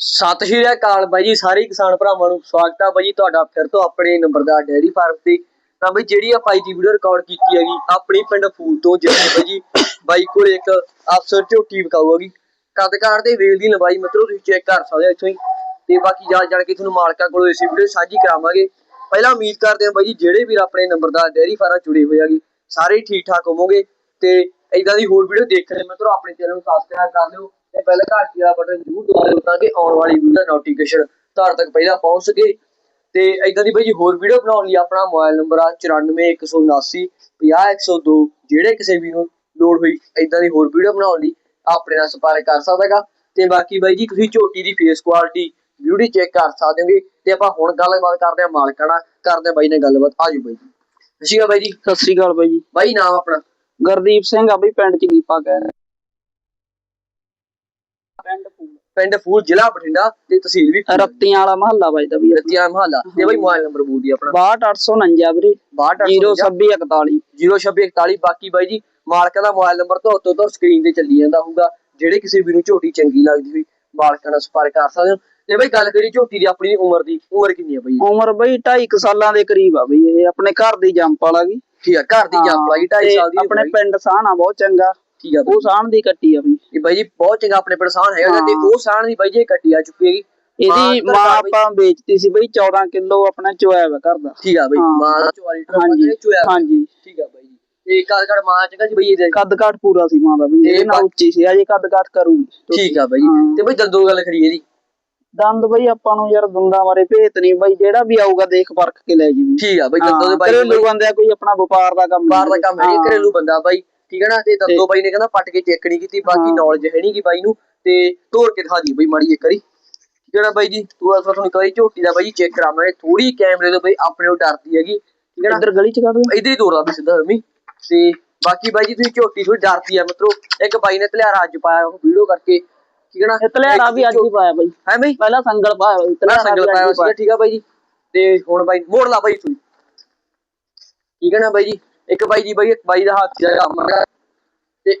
ਸਤਿ ਸ਼੍ਰੀ ਅਕਾਲ ਬਾਈ ਜੀ, ਸਾਰੇ ਕਿਸਾਨ ਭਰਾਵਾਂ ਨੂੰ ਸਵਾਗਤ ਹੈ ਬਾਈ ਜੀ ਤੁਹਾਡਾ ਫਿਰ ਤੋਂ ਆਪਣੇ ਨੰਬਰਦਾਰ ਡੈਰੀ ਫਾਰਮ ਤੇ। ਤਾਂ ਬਾਈ ਜਿਹੜੀ ਆਪਾਂ ਅੱਜ ਦੀ ਵੀਡੀਓ ਰਿਕਾਰਡ ਕੀਤੀ ਹੈਗੀ, ਆਪਣੀ ਪਿੰਡ ਫੂਲ ਤੋਂ ਜਿੱਥੇ ਬਾਈ ਜੀ, ਬਾਈ ਕੋਲ ਇੱਕ ਅਫਸਰ ਝੋਟੀ ਵਿਕਾਊਗੀ। ਕਦਕਾਰ ਦੇ ਵੇਲ ਦੀ ਲੰਬਾਈ ਮਤਲਬ ਤੁਸੀਂ ਚੈੱਕ ਕਰ ਸਕਦੇ ਹੋ ਇੱਥੋਂ ਹੀ। ਤੇ ਬਾਕੀ ਜਾ ਜਾਣ ਕੇ ਤੁਹਾਨੂੰ ਮਾਲਕਾਂ ਕੋਲੋਂ ਇਸੇ ਵੀਡੀਓ ਸਾਂਝੀ ਕਰਾਵਾਂਗੇ। ਪਹਿਲਾਂ ਉਮੀਦ ਕਰਦੇ ਹਾਂ ਬਾਈ ਜੀ, ਜਿਹੜੇ ਵੀਰ ਆਪਣੇ ਨੰਬਰਦਾਰ ਡੈਰੀ ਫਾਰਮ ਜੁੜੇ ਹੋਏ ਹੈਗੇ, ਸਾਰੇ ਠੀਕ ਠਾਕ ਹੋਵੋਗੇ। ਤੇ ਇਦਾਂ ਦੀ ਹੋਰ ਵੀਡੀਓ ਦੇਖਣ ਲਈ ਮਤਲਬ ਆਪਣੇ ਚੈਨਲ ਨੂੰ ਸਬਸਕ੍ਰਾਈਬ ਕਰ ਲਿਓ ਤੇ ਪਹਿਲਾਂ ਘੰਟੀ ਵਾਲਾ ਬਟਨ ਜ਼ਰੂਰ ਦਬਾ ਦਿਓ ਤਾਂ ਕਿ ਆਉਣ ਵਾਲੀ ਵੀਡੀਓ ਦਾ ਨੋਟੀਫਿਕੇਸ਼ਨ ਤੁਹਾਡੇ ਤੱਕ ਪਹਿਲਾਂ ਪਹੁੰਚ ਸਕੇ। ਤੇ ਇਦਾਂ ਦੀ ਬਾਈ ਜੀ ਹੋਰ ਵੀਡੀਓ ਬਣਾਉਣ ਲਈ ਆਪਣਾ ਮੋਬਾਈਲ ਨੰਬਰ ਆ 94179 50102 ਜਿਹੜੇ ਕਿਸੇ ਵੀ ਨੂੰ ਲੋੜ ਹੋਈ ਇਦਾਂ ਦੀ ਹੋਰ ਵੀਡੀਓ ਬਣਾਉਣ ਲਈ ਆਪਣੇ ਨਾਲ ਸੰਪਰਕ ਕਰ ਸਕਦਾਗਾ ਤੇ ਬਾਕੀ ਬਾਈ ਜੀ ਤੁਸੀਂ ਝੋਟੀ ਦੀ ਫੇਸ ਕੁਆਲਿਟੀ ਬਿਊਟੀ ਚੈੱਕ ਕਰ ਸਕਦੇ ਹੋਗੇ। ਤੇ ਆਪਾਂ ਹੁਣ ਗੱਲਬਾਤ ਕਰਦੇ ਹਾਂ ਮਾਲਕਾਂ ਨਾਲ। ਕਰਦੇ ਹਾਂ ਬਾਈ ਨਾਲ ਗੱਲਬਾਤ। ਆਜੋ ਬਾਈ ਜੀ। ਸਤਿ ਸ਼੍ਰੀ ਅਕਾਲ ਬਾਈ ਜੀ। ਸਤਿ ਸ੍ਰੀ ਅਕਾਲ ਬਾਈ ਜੀ। ਬਾਈ ਨਾਮ ਆਪਣਾ। ਗੁਰਦੀਪ ਸਿੰਘ ਆ ਬਈ ਪਿੰਡ ਚ ਕੀਪਾ ਕਹਿ ਰਿਹਾ। ਪਿੰਡ ਫੂਲ ਪਿੰਡ ਫੂਲ ਜ਼ਿਲ੍ਹਾ ਬਠਿੰਡਾ ਤੇ ਤਹਿਸੀਲ ਵੀ ਰੱਤੀਆਂ ਵਾਲਾ ਮਹੱਲਾ ਵੱਜਦਾ ਵੀ ਰਤੀਆ ਮਹੱਲਾ ਤੇ ਬਾਈ ਮੋਬਾਈਲ ਨੰਬਰ ਬੋਲ ਦੀ ਆਪਣਾ। 62849 ਵੀਰੇ। 62 02641 0641 ਬਾਕੀ ਬਾਈ ਜੀ ਮਾਲਕਾਂ ਦਾ ਮੋਬਾਈਲ ਨੰਬਰ ਤੋਂ ਉੱਤੋਂ ਤੋਂ ਸਕਰੀਨ ਤੇ ਚੱਲੀ ਜਾਂਦਾ ਹੋਊਗਾ। ਜਿਹੜੇ ਕਿਸੇ ਵੀ ਨੂੰ ਝੋਟੀ ਚੰਗੀ ਲੱਗਦੀ ਹੋਈ ਮਾਲਕਾਂ ਨਾਲ ਸੰਪਰਕ ਕਰ ਸਕਦੇ ਹੋ। ਤੇ ਬਾਈ ਗੱਲ ਕਰੀ ਝੋਟੀ ਦੀ ਆਪਣੀ ਉਮਰ ਦੀ ਉਮਰ ਕਿੰਨੀ ਹੈ ਬਾਈ? ਉਮਰ ਬਈ 2.5 ਸਾਲਾਂ ਦੇ ਕਰੀਬ ਆ ਬਈ ਇਹ ਆਪਣੇ ਘਰ ਦੀ ਜੰਪ ਵਾਲਾ ਵੀ ਠੀਕ ਆ ਘਰ ਦੀ ਜੰਪ ਲਾਈ 2.5 ਤੇ ਸਾਲ ਦੀ ਆਪਣੇ ਪਿੰਡ ਸਾਹਣਾ ਬਹੁਤ ਚੰਗਾ। ਠੀਕ ਆ ਉਹ ਸਾਹਣ ਦੀ ਕੱਟੀ ਆ ਇਹ ਬਾਈ ਜੀ ਬਹੁਤ ਚੰਗਾ ਆਪਣੇ ਪਰਸਾਨ ਹੈਗਾ ਤੇ। ਉਹ ਸਾਣ ਦੀ ਬਾਈ ਜੀ ਕੱਟੀ ਆ ਚੁੱਕੀ ਹੈਗੀ। ਇਹਦੀ ਮਾਂ ਆਪਾਂ ਵੇਚਤੀ ਸੀ ਬਈ 14 ਕਿਲੋ ਆਪਣਾ ਚੋਇਆ ਵਾ ਘਰ ਦਾ। ਠੀਕ ਆ ਬਾਈ। ਮਾਂ ਦਾ 44 ਲੀਟਰ ਹਾਂਜੀ ਪਾਣੀ ਚੋਇਆ ਹਾਂਜੀ। ਠੀਕ ਆ ਬਾਈ ਜੀ। ਤੇ ਕਾਲ ਕਾਲ ਮਾਂ ਚੰਗਾ ਜੀ ਬਾਈ ਇਹਦੇ? ਕੱਦ ਕਾਠ ਪੂਰਾ ਸੀ ਮਾਂ ਦਾ ਵੀ ਇਹ ਬਾ- ਉੱਚੀ ਸੀ ਅਜੇ ਕੱਦ ਕਾਠ ਕਰੂਗੀ। ਠੀਕ ਆ ਬਾਈ। ਤੇ ਬਾਈ ਦੰਦੋਂ ਗੱਲ ਕਰੀਏ ਇਹਦੀ। ਦੰਦ ਬਈ ਆਪਾਂ ਨੂੰ ਯਾਰ ਦੰਦਾਂ ਬਾਰੇ ਭੇਤ ਨਹੀਂ ਬਈ ਜਿਹੜਾ ਵੀ ਆਊਗਾ ਦੇਖ ਪਰਖ ਕੇ ਲੈ ਜੀ ਠੀਕ ਆ ਬਾਈ ਦੰਦੋਂ ਦੇ ਬਾਈ ਘਰੇਲੂ ਬੰਦੇ ਆ, ਕੋਈ ਆਪਣਾ ਵਪਾਰ ਦਾ ਕੰਮ ਬਾਹਰ ਦਾ ਨਹੀਂ। ਕੰਮ ਹੈ ਨੀ, ਹਾਂ। ਘਰੇਲੂ ਬੰਦਾ ਬਾਈ ਠੀਕ ਹੈ ਨਾ? ਤੇ ਦੰਦੋ ਬਾਈ ਨੇ ਕਹਿੰਦਾ ਪੱਟ ਕੇ ਚੈੱਕ ਨਹੀਂ ਕੀਤੀ ਬਾਕੀ। ਨੌਲੇਜ ਹੈ ਨਹੀਂ ਕਿ ਬਾਈ ਨੂੰ ਤੇ ਤੋੜ ਕੇ ਦਿਖਾ ਦੀ ਬਾਈ ਮਾੜੀ ਇੱਕ ਵਾਰੀ। ਨਾ ਬਾਈ ਜੀ? ਤੂੰ ਅਸਲ ਤੁਹਾਨੂੰ ਵਾਰੀ ਝੋਟੀ ਦਾ ਬਾਈ ਚੈੱਕ ਕਰਾਵਾਂਗੇ ਥੋੜੀ ਕੈਮਰੇ ਤੋਂ ਬਾਈ ਆਪਣੇ ਨੂੰ ਡਰਦੀ ਹੈਗੀ। ਠੀਕ ਹੈ ਨਾ? ਇੱਧਰ ਗਲੀ ਚ ਕੱਢ ਦੇ ਇਧਰ ਹੀ ਤੋੜਦਾ ਵੀ ਸਿੱਧਾ ਮੰਮੀ। ਤੇ ਬਾਕੀ ਬਾਈ ਜੀ ਤੁਸੀਂ ਝੋਟੀ ਥੋੜੀ ਡਰਦੀ ਆ ਮਤਲਬ ਇੱਕ ਬਾਈ ਨੇ ਧਲਿਆਰਾ ਅੱਜ ਪਾਇਆ ਉਹ ਵੀਡੀਓ ਕਰਕੇ। ਨਾ ਇਹ ਤਲਿਆਰਾ ਵੀ ਅੱਜ ਹੀ ਪਾਇਆ ਬਈ। ਹੈ ਬਾਈ? ਪਹਿਲਾਂ ਸੰਗਲ ਪਾਇਆ ਬਈ ਸੰਗਲ ਪਾਇਆ ਸੀਗਾ ਠੀਕ ਆ ਬਾਈ ਜੀ। ਤੇ ਹੁਣ ਬਾਈ ਮੋੜ ਲਾ ਬਾਈ ਤੂੰ। ਠੀਕ ਹੈ ਨਾ ਬਾਈ ਜੀ? ਇੱਕ ਬਾਈ ਜੀ ਬਾਈ ਇੱਕ ਬਾਈ ਦਾ ਹੱਥ ਦਾ ਕੰਮ ਤੇ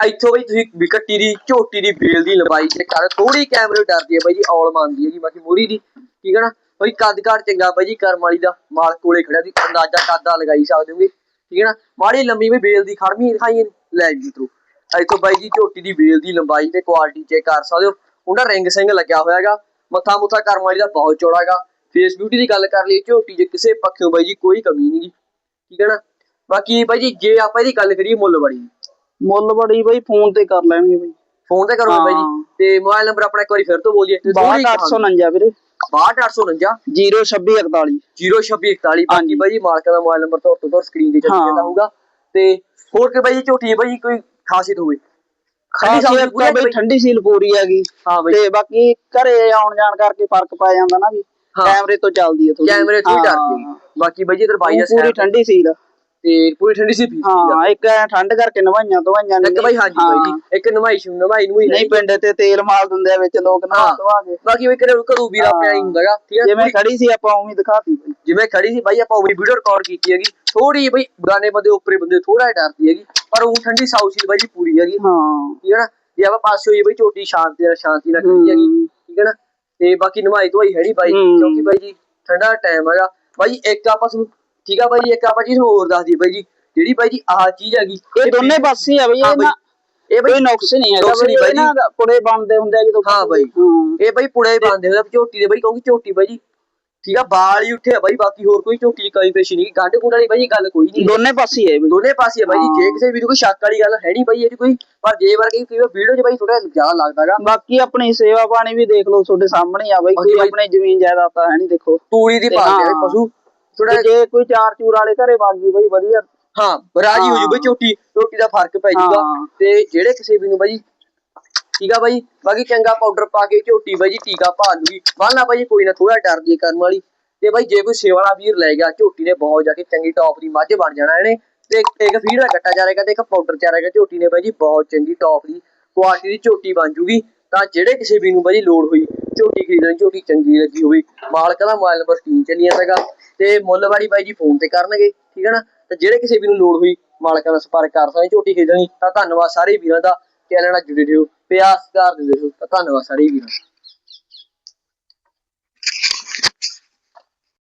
ਇੱਥੋਂ ਬਈ ਤੁਸੀਂ ਵਿਕਟੀ ਦੀ ਝੋਟੀ ਦੀ ਬੇਲ ਦੀ ਲੰਬਾਈ ਤੇ ਕਰ। ਥੋੜੀ ਕੈਮਰੇ ਡਰਦੀ ਹੈ ਬਾਈ ਜੀ ਔਲ ਮੰਨਦੀ ਹੈਗੀ ਬਾਕੀ ਮੋਰੀ ਦੀ। ਠੀਕ ਹੈ ਨਾ? ਬਾਈ ਕੱਦ ਕਾਠ ਚੰਗਾ ਬਾਈ ਜੀ ਕਰਮ ਵਾਲੀ ਦਾ ਮਾਲ ਕੋਲੇ ਖੜਿਆ ਦੀ ਅੰਦਾਜ਼ਾ ਕੱਦਾ ਲਗਾਈ ਸਕਦੇ ਹੋਗੇ। ਠੀਕ ਹੈ ਨਾ? ਮਾੜੀ ਲੰਬੀ ਵੀ ਬੇਲ ਦੀ ਖੜਮੀ ਦਿਖਾਈ। ਲੈ ਜੀ ਤਰੂ ਇੱਥੋਂ ਬਾਈ ਜੀ ਝੋਟੀ ਦੀ ਬੇਲ ਦੀ ਲੰਬਾਈ ਤੇ ਕੁਆਲਿਟੀ ਚੈੱਕ ਕਰ ਸਕਦੇ ਹੋ। ਉਹਦਾ ਰਿੰਗ ਸਿੰਘ ਲੱਗਿਆ ਹੋਇਆ ਹੈਗਾ। ਮੱਥਾ ਮੁੱਥਾ ਕਰਮ ਵਾਲੀ ਦਾ ਬਹੁਤ ਚੌੜਾ ਹੈਗਾ। ਫੇਸ ਬਿਊਟੀ ਦੀ ਗੱਲ ਕਰ ਲਈਏ ਝੋਟੀ ਜੇ ਕਿਸੇ ਪੱਖੋਂ ਬਾਈ ਜੀ ਕੋਈ ਕਮੀ ਨਹੀਂਗੀ ਠੀਕ ਹੈ ਨਾ? ਬਾਕੀ ਬਾਈ ਜੀ ਜੇ ਆਪਾਂ ਇਹਦੀ ਗੱਲ ਕਰੀਏ ਮੁੱਲ ਬੜੀ ਮੁੱਲ ਬੜੀ ਬਈ ਫੋਨ ਤੇ ਕਰ ਲੈਣਗੇ ਬਈ। ਫੋਨ ਤੇ ਕਰੋਗੇ ਬਾਈ ਜੀ। ਤੇ ਮੋਬਾਈਲ ਨੰਬਰ ਆਪਣਾ ਇੱਕ ਵਾਰੀ ਫਿਰ ਤੋਂ ਬੋਲੀਏ। ਤੇ 62849 ਵੀਰੇ। 62849 02641 0641 ਬਾਕੀ ਬਾਈ ਜੀ ਮਾਲਕਾਂ ਦਾ ਮੋਬਾਈਲ ਨੰਬਰ ਤੋਂ ਤੋਂ ਸਕਰੀਨ ਤੇ ਚੱਲ। ਜਾਂਦਾ ਹੋਊਗਾ ਤੇ ਹੋਰ ਕਿ ਬਾਈ ਜੀ ਝੋਟੀ ਬਾਈ ਕੋਈ ਖਾਸੀਅਤ ਹੋਵੇ ਦੀ ਇਹ ਪੂਰੀ ਬਈ? ਠੰਡੀ ਸੀਲ ਪੂਰੀ ਹੈਗੀ। ਹਾਂ ਬਾਈ। ਤੇ ਬਾਕੀ ਘਰੇ ਆਉਣ ਜਾਣ ਕਰਕੇ ਫ਼ਰਕ ਪੈ ਜਾਂਦਾ ਨਾ ਵੀ। ਕੈਮਰੇ ਤੋਂ ਚੱਲਦੀ ਹੈ ਥੋੜੀ ਕੈਮਰੇ ਤੋਂ ਹੀ ਡਰਦੀ ਬਾਕੀ ਬਾਈ ਜੀ ਇਧਰ ਬਾਈ ਦਾ ਪੂਰੀ ਠੰਡੀ ਸੀਲ। ਤੇ ਪੂਰੀ ਠੰਡੀ ਸੀ ਆ ਹਾਂ ਇੱਕ ਐਂ ਠੰਡ ਕਰਕੇ ਨਵਾਈਆਂ ਦਵਾਈਆਂ ਇੱਕ ਬਾਈ ਹਾਂਜੀ ਬਾਈ ਜੀ ਇੱਕ ਨਵਾਈ ਸ਼ੂ ਨਵਾਈ ਨੂੰ ਹੀ ਨਹੀਂ ਪਿੰਡ ਤੇ ਤੇਲ ਮਾਲ ਦਿੰਦੇ ਆ ਵਿੱਚ ਲੋਕ ਹਾਂ। ਦਵਾ ਕੇ। ਬਾਕੀ ਵੀ ਕਰੂ ਕਰੂ ਵੀਰ ਆਪਣੇ ਆਈ ਹੁੰਦਾਗਾ ਠੀਕ ਹੈ ਜਿਵੇਂ ਖੜੀ ਸੀ ਆਪਾਂ ਉਵੇਂ ਹੀ ਦਿਖਾਤੀ ਬਈ। ਜਿਵੇਂ ਖੜੀ ਸੀ ਬਾਈ ਆਪਾਂ ਉਹ ਵੀਡੀਓ ਰਿਕਾਰਡ ਕੀਤੀ ਹੈਗੀ। ਥੋੜੀ ਬਈ ਗਾਣੇ ਬੰਦੇ ਉੱਪਰੇ ਬੰਦੇ ਥੋੜਾ ਡਰਦੀ ਹੈਗੀ ਪਰ ਉਹ ਠੰਡੀ ਸਾਊ ਸੀ ਬਾਈ ਜੀ ਪੂਰੀ ਹੈਗੀ। ਹਾਂ। ਠੀਕ ਹੈ ਨਾ? ਜੇ ਆਪਾਂ ਪਾਸੇ ਹੋਈ ਬਈ ਝੋਟੀ ਸ਼ਾਂਤੀ ਨਾਲ ਸ਼ਾਂਤੀ ਨਾਲ ਖੜੀ ਹੈਗੀ। ਠੀਕ ਹੈ ਨਾ? ਤੇ ਬਾਕੀ ਨਵਾਈ ਧਵਾਈ ਹੈ ਨਹੀਂ ਬਾਈ। ਕਿਉਂਕਿ ਬਾਈ ਜੀ ਠੰਡਾ ਟਾਈਮ ਹੈਗਾ। ਬਾਈ ਇੱਕ ਆਪਾਂ ਨੂੰ ਠੀਕ ਆ ਬਾਈ ਜੀ ਇੱਕ ਆਪਾਂ ਜੀ ਤੁਹਾਨੂੰ ਹੋਰ ਦੱਸ ਦਈਏ ਬਾਈ ਜੀ ਜਿਹੜੀ ਬਾਈ ਜੀ ਆਹ ਚੀਜ਼ ਹੈਗੀ ਇਹ ਦੋਨੇ ਪਾਸੇ ਆ ਬਈ ਹਾਂ ਇਹ। ਨਾ ਇਹ ਬਾਈ ਕੋਈ ਨੁਕਸ ਨਹੀਂ ਹੈਗਾ ਨੁਕਸ ਨਹੀਂ ਬਈ ਨਾ ਪੁੜੇ ਬਣਦੇ ਹੁੰਦੇ ਆ ਜਦੋਂ ਹਾਂ ਬਾਈ। ਹਾਂ ਇਹ ਬਾਈ ਪੁੜੇ ਬੰਦੇ ਹੋਏ ਆ ਝੋਟੀ ਦੇ ਬਾਈ ਕਿਉਂਕਿ ਝੋਟੀ ਬਾਈ ਜੀ ਠੀਕ ਆ ਬਾਲ ਹੀ ਉੱਠੇ ਆ ਬਾਈ ਬਾਕੀ ਹੋਰ ਕੋਈ ਝੋਟੀ ਕਮੀ ਪੇਸ਼ੀ ਨਹੀਂ ਗੰਢ ਗੁੰਡ ਵਾਲੀ ਬਾਈ ਜੀ ਗੱਲ ਕੋਈ ਨਹੀਂ ਦੋਨੇ ਪਾਸੇ ਹੀ ਹੈ ਦੋਨੇ ਪਾਸੇ ਆ ਬਾਈ ਜੀ ਜੇ ਹਾਂ। ਕਿਸੇ ਵੀਡੀਓ ਕੋਈ ਸ਼ੱਕ ਵਾਲੀ ਗੱਲ ਹੈ ਨਹੀਂ ਬਾਈ ਇਹਦੀ ਕੋਈ ਪਰ ਜੇ ਵਰਗੀ ਕੋਈ ਵੀਡੀਓ 'ਚ ਬਾਈ ਥੋੜਾ ਜ਼ਿਆਦਾ ਲੱਗਦਾਗਾ ਬਾਕੀ ਆਪਣੀ ਸੇਵਾ ਪਾਣੀ ਵੀ ਦੇਖ ਲਓ ਤੁਹਾਡੇ ਸਾਹਮਣੇ ਹੀ ਆ ਬਈ ਕੋਈ। ਆਪਣੀ ਜ਼ਮੀਨ ਜਾਇਦਾਦ ਤਾਂ ਹੈ ਨਹੀਂ ਦੇਖੋ ਤੂੜੀ ਦੀ ਪਾਲਦੇ ਆ ਹਾਂ। ਪਸ਼ੂ ਥੋੜਾ ਜੇ ਕੋਈ ਚਾਰ ਚੂਰ ਵਾਲੇ ਘਰੇ ਵਗ ਗਈ ਬਈ ਵਧੀਆ। ਹਾਂ ਰਾਜੀ ਹੋ ਜੂ ਬਈ। ਝੋਟੀ ਝੋਟੀ ਦਾ ਫ਼ਰਕ ਪੈ ਜਾਊਗਾ ਹਾਂ। ਤੇ ਜਿਹੜੇ ਕਿਸੇ ਵੀ ਨੂੰ ਬਾਈ ਠੀਕ ਆ ਬਾਈ ਬਾਕੀ ਚੰਗਾ ਪਾਊਡਰ ਪਾ ਕੇ ਝੋਟੀ ਬਾਈ ਜੀ ਟੀਕਾ ਪਾ ਲੂਗੀ। ਮੰਨ ਬਾਈ ਕੋਈ ਨਾ ਥੋੜਾ ਡਰ ਜੇ ਕਰਨ ਵਾਲੀ। ਤੇ ਬਾਈ ਜੇ ਕੋਈ ਸੇਵਾ ਵਾਲਾ ਵੀਰ ਲੈ ਗਿਆ ਝੋਟੀ ਨੇ ਬਹੁਤ ਜਾ ਕੇ ਚੰਗੀ ਟੌਪ ਦੀ ਮੱਝ ਬਣ ਜਾਣਾ ਇਹਨੇ। ਤੇ ਇੱਕ ਫੀਡ ਦਾ ਕੱਟਾ ਜਾਰੇਗਾ ਤੇ ਇੱਕ ਪਾਊਡਰ ਚਾਰੇਗਾ ਝੋਟੀ ਨੇ ਬਾਈ ਜੀ ਬਹੁਤ ਚੰਗੀ ਟੌਪ ਦੀ ਕੁਆਲਿਟੀ ਦੀ ਝੋਟੀ ਬਣ ਜੂਗੀ। ਤਾਂ ਜਿਹੜੇ ਕਿਸੇ ਵੀ ਨੂੰ ਬਾਈ ਜੀ ਲੋੜ ਹੋਈ ਝੋਟੀ ਖਰੀਦਣੀ ਝੋਟੀ ਚੰਗੀ ਲੱਗੀ ਹੋਵੇ ਮਾਲਕ ਦਾ ਮੋਬਾਈਲ ਨੰਬਰ ਸਕਰੀਨ ਚੱਲੀ ਜਾਂਦਾਗਾ ਤੇ ਮੁੱਲ ਵਾਲੀ ਬਾਈ ਜੀ ਫੋਨ ਤੇ ਕਰਨਗੇ, ਠੀਕ ਹੈ ਨਾ? ਤੇ ਜਿਹੜੇ ਕਿਸੇ ਵੀ ਨੂੰ ਲੋੜ ਹੋਈ, ਮਾਲਕਾਂ ਦਾ ਸੰਪਰਕ ਕਰ ਸਕਦੇ, ਝੋਟੀ ਖਰੀਦਣੀ, ਤਾਂ ਧੰਨਵਾਦ ਸਾਰੇ ਵੀਰਾਂ ਦਾ। ਚੈਨਲ ਨਾਲ ਜੁੜੇ ਰਹੋ, ਪਿਆਰ ਸਤਿਕਾਰ ਦਿੰਦੇ ਰਹੋ, ਤਾਂ ਧੰਨਵਾਦ ਸਾਰੇ ਵੀਰਾਂ ਦਾ।